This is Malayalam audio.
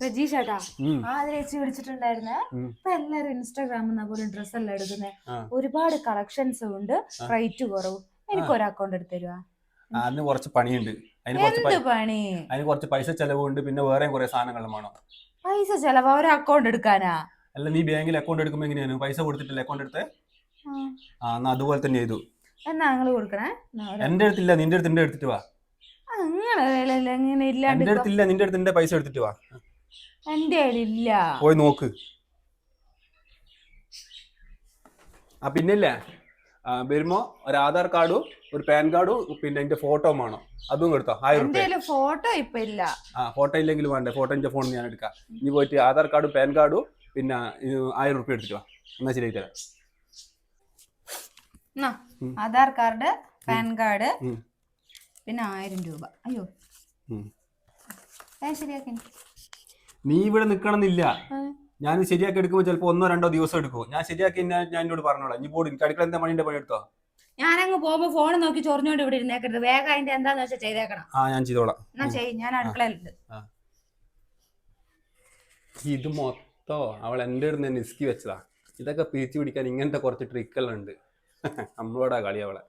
രജീഷ് ചേട്ടാ ഉം. ആ ചേച്ചി വിളിച്ചിട്ടുണ്ടായിരുന്നെ. ഇപ്പൊ എല്ലാരും ഇൻസ്റ്റാഗ്രാമിൽ പോലും ഡ്രസ് എല്ലാം എടുക്കുന്നേ. ഒരുപാട് കളക്ഷൻസ് ഉണ്ട്. റേറ്റ് കുറവ്. എനിക്ക് ഒരു അക്കൗണ്ട് എടുത്ത് തരുവാ. അതിന് കുറച്ച് പണിയുണ്ട്. അതിന് കുറച്ച് പണി? അതിന് കുറച്ച് പൈസ ചെലവുണ്ട്. പിന്നെ വേറെ കുറെ സാധനങ്ങളും വേണം. പൈസ ചെലവാ? ഒരു അക്കൗണ്ട് എടുക്കാനാ? അല്ല നീ ബാങ്കിൽ അക്കൗണ്ട് എടുക്കുമ്പോൾ എങ്ങനെയാണ്? പൈസ കൊടുത്തിട്ടില്ല അക്കൗണ്ട് എടുത്ത്? ആ. എന്നാ അതുപോലെ തന്നെ ചെയ്തു. എന്നാ നിങ്ങൾ കൊടുക്കണേ? എന്റെ അടുത്തില്ല നിന്റെ അടുത്ത് എന്റെ എടുത്തിട്ട് വാ. ഇങ്ങനെ ഇല്ലാണ്ട് എന്റെ അടുത്തില്ല നിന്റെ അടുത്ത് എന്റെ പൈസ എടുത്തിട്ട് വാ. എന്റെ ഇല്ല. പോയി നോക്ക്. ആ പിന്നില്ലേ? വരുമ്പോ ഒരു ആധാർ കാർഡും ഒരു പാൻ കാർഡും പിന്നെ എന്റെ ഫോട്ടോ വേണം. അതും എടുത്തോ? ആയിരം എന്റെ റുപ്യ ഫോട്ടോ ഇപ്പൊ ഇല്ല. ആ ഫോട്ടോ ഇല്ലെങ്കിലും വേണ്ട? ഫോട്ടോ എന്റെ ഫോണിൽ ഞാൻ എടുക്കാം. ഇനി പോയിട്ട് ആധാർ കാർഡും പാൻ കാർഡും പിന്നെ ആയിരം റുപ്യ എടുത്തിട്ട് വാ. എന്നാ ശരി തരാം ആധാർ കാർഡ് പാൻ കാർഡ് പിന്നെ ആയിരം രൂപ. അയ്യോ. ശരിയാക്കി. നീ ഇവിടെ നിൽക്കണമെന്നില്ല ഞാൻ ശരിയാക്കി എടുക്കുമ്പോൾ ചിലപ്പോ ഒന്നോ രണ്ടോ ദിവസം എടുക്കും ഞാൻ ശരിയാക്കി ഞാൻ ഞാൻ എന്നോട് പറഞ്ഞോളാം. ഇനി പോടി അടുക്കള എന്താ പണിന്റെ പണി എടുത്തോ ഞാനങ്ങ് പോകുമ്പോ ഫോൺ നോക്കി ചൊറിഞ്ഞോണ്ട് ഇവിടെ ഇരുന്നേക്കരുത്. വേഗം അതിന്റെ എന്താന്ന് വെച്ചാൽ ചെയ്തേക്കണം. ആ ഞാൻ ചെയ്തോളാം. എന്നാ ചെയ് ഞാൻ അടുക്കളയിലുണ്ട്. ഇത് മൊത്തം അവൾ എന്റെ അടുത്ത് നിസ്കി വെച്ചതാ. ഇതൊക്കെ പിരിച്ചു പിടിക്കാൻ ഇങ്ങനത്തെ കുറച്ച് ട്രിക്കെല്ലാം ഉണ്ട്. നമ്മളോടാ കളി അവളെ.